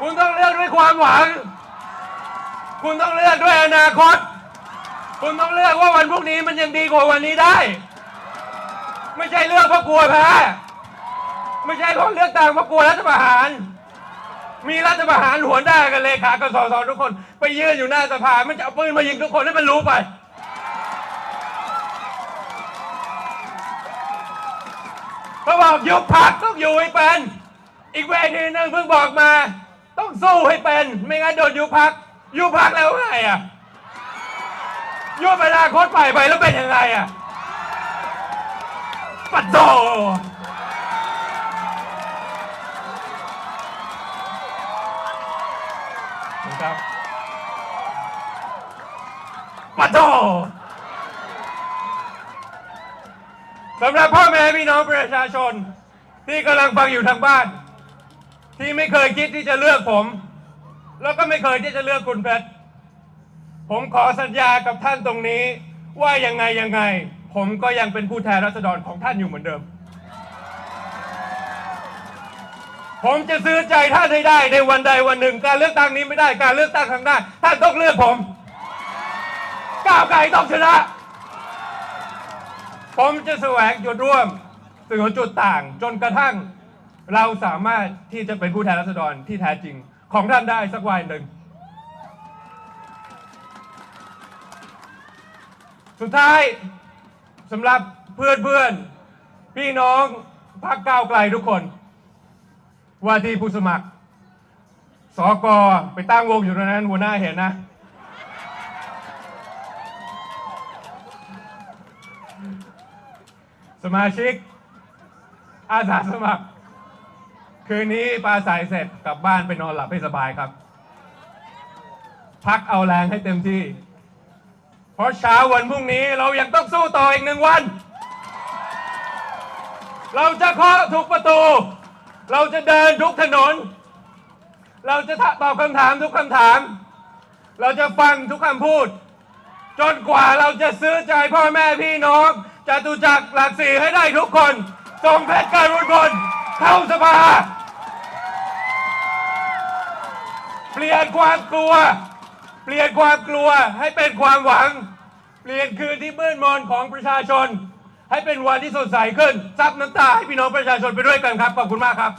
คุณต้องเลือกด้วยความหวัง คุณต้องเลือกด้วยอนาคต คุณต้องเลือกว่าวันพรุ่งนี้มันยังดีกว่าวันนี้ได้ ไม่ใช่เลือกเพราะกลัวแพ้ไม่ใช่คนเลือกต่างเพราะกลัวรัฐประหาร มีรัฐประหารหัวหน้ากันเลขากสสทุกคน ไปยืนอยู่หน้าสภามันจะเอาปืนมายิงทุกคนให้มันรู้ไปเขาบอกยุบพักต้องอยู่ให้เป็น อีกเวทีหนึ่งเพิ่งบอกมา สู้ให้เป็น ไม่งั้นโดนยุบพัก ยุบพักแล้วไงอะยุบเวลาโคตรไปไปแล้วเป็นยังไงอะปัดโตครับปัดโตสำหรับพ่อแม่พี่น้องประชาชน ที่กำลังฟังอยู่ทางบ้าน ที่ไม่เคยคิดที่จะเลือกผม แล้วก็ไม่เคยที่จะเลือกคุณเพชรผมขอสัญญากับท่านตรงนี้ ว่ายังไงยังไง ผมก็ยังเป็นผู้แทนรัษฎรของท่านอยู่เหมือนเดิม ผมจะซื้อใจท่านให้ได้ในวันใดวันหนึ่ง การเลือกตั้งนี้ไม่ได้การเลือกตั้งครั้งหน้าท่านต้องเลือกผมก้าวไกลต้องชนะ ผมจะแสวงจุดร่วมถึงจุดต่างจนกระทั่ง เราสามารถที่จะเป็นผู้แทนราษฎรที่แท้จริงของท่านได้สักวันหนึ่ง สุดท้ายสำหรับเพื่อนเพื่อนๆพี่น้องพรรคก้าวไกลทุกคน ว่าที่ผู้สมัคร สกไปตั้งวงอยู่ตรงนั้นหัวหน้าเห็นนะสมาชิกอาสาสมัคร คืนนี้ปลาสายเสร็จกลับบ้านไปนอนหลับให้สบายครับ พักเอาแรงให้เต็มที่ เพราะเช้าวันพรุ่งนี้เรายังต้องสู้ต่ออีกหนึ่งวัน เราจะเคาะทุกประตู เราจะเดินทุกถนน เราจะตอบคำถามทุกคำถาม เราจะฟังทุกคำพูด จนกว่าเราจะซื้อใจพ่อแม่พี่น้องจตุจักรหลักสี่ให้ได้ทุกคนส่งเพชรการุณพลเข้าสภา เปลี่ยนความกลัว เปลี่ยนความกลัวให้เป็นความหวัง เปลี่ยนคืนที่มืดมนของประชาชน ให้เป็นวันที่สดใสขึ้นซับน้ำตาให้พี่น้องประชาชนไปด้วยกันครับ ขอบคุณมากครับ